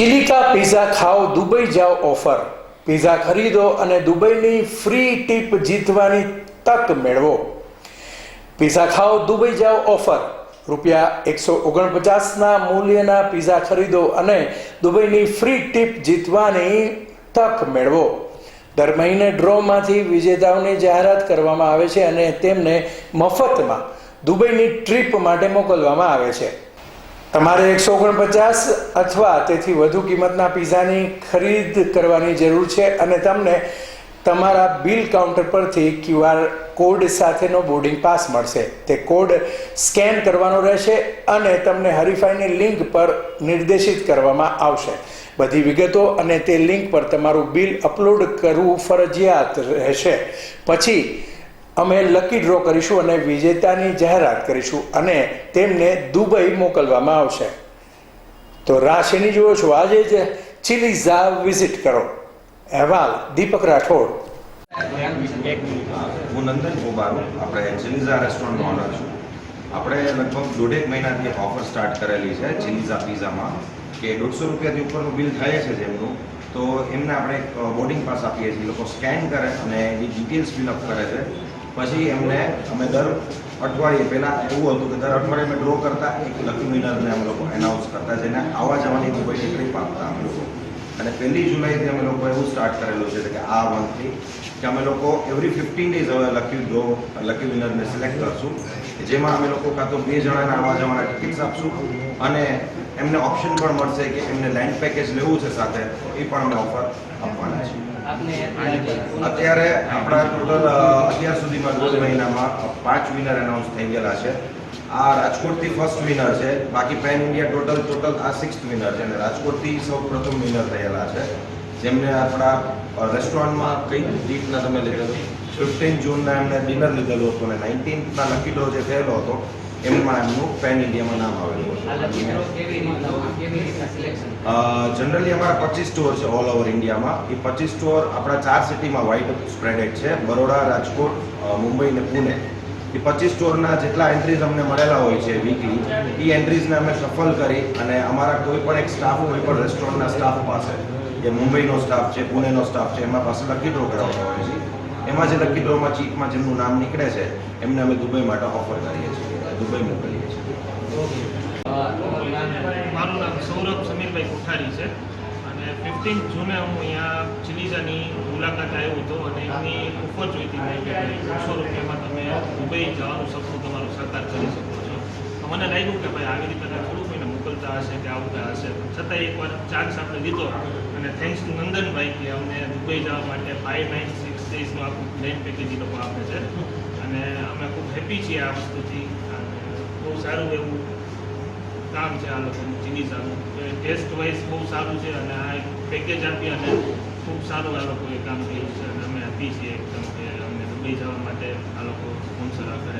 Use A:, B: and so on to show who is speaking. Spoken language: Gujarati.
A: ચિલિકા પિઝા ખાઓ, દુબઈ જાઓ ઓફર. પિઝા ખરીદો અને દુબઈની ફ્રી ટીપ જીતવાની તક મેળવો. પિઝા ખાઓ, દુબઈ જાઓ ઓફર. રૂપિયા એકસો ઓગણપચાસના મૂલ્યના પિઝા ખરીદો અને દુબઈની ફ્રી ટીપ જીતવાની તક મેળવો. દર મહિને ડ્રોમાંથી વિજેતાઓની જાહેરાત કરવામાં આવે છે અને તેમને મફતમાં દુબઈની ટ્રીપ માટે મોકલવામાં આવે છે. તમારે એકસો ઓગણપચાસ અથવા તેથી વધુ કિંમતના પિઝાની ખરીદ કરવાની જરૂર છે અને તમને તમારા બિલ કાઉન્ટર પરથી ક્યુઆર કોડ સાથેનો બોર્ડિંગ પાસ મળશે. તે કોડ સ્કેન કરવાનો રહેશે અને તમને હરીફાઈની લિંક પર નિર્દેશિત કરવામાં આવશે. બધી વિગતો અને તે લિંક પર તમારું બિલ અપલોડ કરવું ફરજિયાત રહેશે. પછી અમે લકી ડ્રો કરીશું અને વિજેતાની જાહેરાત કરીશું અને તેમને દુબઈ મોકલવામાં આવશે. તો રાશિની શેની જુઓ છો, આજે જ ચિલીઝા વિઝિટ કરો. અહેવાલ, દીપક રાઠોડ.
B: હું નંદન ગોબારો, આપણે ચિલીઝા રેસ્ટોરન્ટનો ઓનર છું. આપણે લગભગ દોઢેક મહિનાથી એક ઓફર સ્ટાર્ટ કરેલી છે ચિલીઝા પીઝામાં કે દોઢસો રૂપિયાથી ઉપરનું બિલ થાય છે જેમનું. તો એમને આપણે બોર્ડિંગ પાસ આપીએ છીએ. લોકો સ્કેન કરે અને એની ડિટેલ્સ ફિલઅપ કરે છે. પછી એમને અમે દર અઠવાડિયે પહેલાં એવું હતું કે દર અઠવાડિયે અમે ડ્રો કરતા એક લકી વિનરને અમે લોકો એનાઉન્સ કરતા, જેને આવવા જવાની દુબઈની ટિકિટ આપતા અમે લોકો. અને પહેલી જુલાઈથી અમે લોકો એવું સ્ટાર્ટ કરેલું છે કે આ મંથથી કે અમે લોકો એવરી ફિફ્ટીન ડેઝ હવે લકી ડ્રો લકી વિનરને સિલેક્ટ કરશું. જેમાં અમે લોકો કાં તો બે જણાના આવવા જવાના ટિકિટ્સ આપશું અને એમને ઓપ્શન પણ મળશે કે એમને લેન્ડ પેકેજ લેવું છે સાથે તો એ પણ અમે ઓફર આપવાના છીએ. અત્યારે આપણા ટોટલ અત્યાર સુધીમાં દોઢ મહિનામાં પાંચ વિનર એનાઉન્સ થઈ ગયેલા છે. આ રાજકોટથી ફર્સ્ટ વિનર છે. બાકી પેન ઇન્ડિયા ટોટલ ટોટલ આ સિક્સ વિનર છે. અને રાજકોટથી સૌ પ્રથમ વિનર થયેલા છે. જેમને આપણા રેસ્ટોરન્ટમાં કઈ રીતના તમે લીધેલું ફિફ્ટીન જૂનના એમને ડિનર લીધેલું હતું અને નાઇન્ટીનના લકી ડ્રો જે થયેલો હતો એમાં એમનું પેન ઇન્ડિયામાં નામ આવેલું જનરલી અમારા પચીસ સ્ટોર છે ઓલ ઓવર ઇન્ડિયામાં એ પચીસ સ્ટોર આપણા ચાર સિટીમાં વાઇડ સ્પ્રેડેડ છે. બરોડા રાજકોટ મુંબઈ અને પુણે. એ પચીસ સ્ટોરના જેટલા એન્ટ્રીઝ અમને મળેલા હોય છે વીકલી એ એન્ટ્રીઝને અમે સફળ કરી અને અમારા કોઈ પણ એક સ્ટાફ કોઈ પણ રેસ્ટોરન્ટના સ્ટાફ પાસે જે મુંબઈનો સ્ટાફ છે પુણેનો સ્ટાફ છે એમાં પાસે લકી ડ્રો કરાવતા હોય છે. એમાં જે લકી ડ્રોમાં ચીફમાં જેમનું નામ નીકળે છે એમને અમે દુબઈ માટે ઓફર કરીએ છીએ. દુબઈ મોકલીએ છીએ.
C: મારું નામ સૌરભ સમીરભાઈ કોઠારી છે. અને ફિફ્ટીન જૂને હું અહીંયા ચિલીઝાની મુલાકાત આવ્યો હતો અને એમની ઓફર જોઈતી મેં કે ભાઈ બસો રૂપિયામાં તમે દુબઈ જવાનું સપનું તમારું સાકાર કરી શકો છો. મને લાગ્યું કે ભાઈ આવી રીતે થોડું કોઈને મોકલતા હશે કે આવતા હશે. છતાં એકવાર ચાન્સ આપણે લીધો. અને થેન્ક્સ ટુ નંદનભાઈ કે અમને દુબઈ જવા માટે ફાઇવ નાઇન સિક્સ ડેઝનું આખું પ્લેન પેકેજ લોકો આપે છે. અને અમે ખૂબ હેપી છીએ આ વસ્તુથી. બહુ સારું એવું કામ છે આ લોકોનું ચિલીઝાનું ટેસ્ટ વાઇઝ બહુ સારું છે અને આ એક પેકેજ આપી અને ખૂબ સારું આ લોકોએ કામ કર્યું છે અને અમે આપીએ છીએ એકદમ કે અમને દુબઈ જવા માટે આ લોકો સ્પોન્સર કરે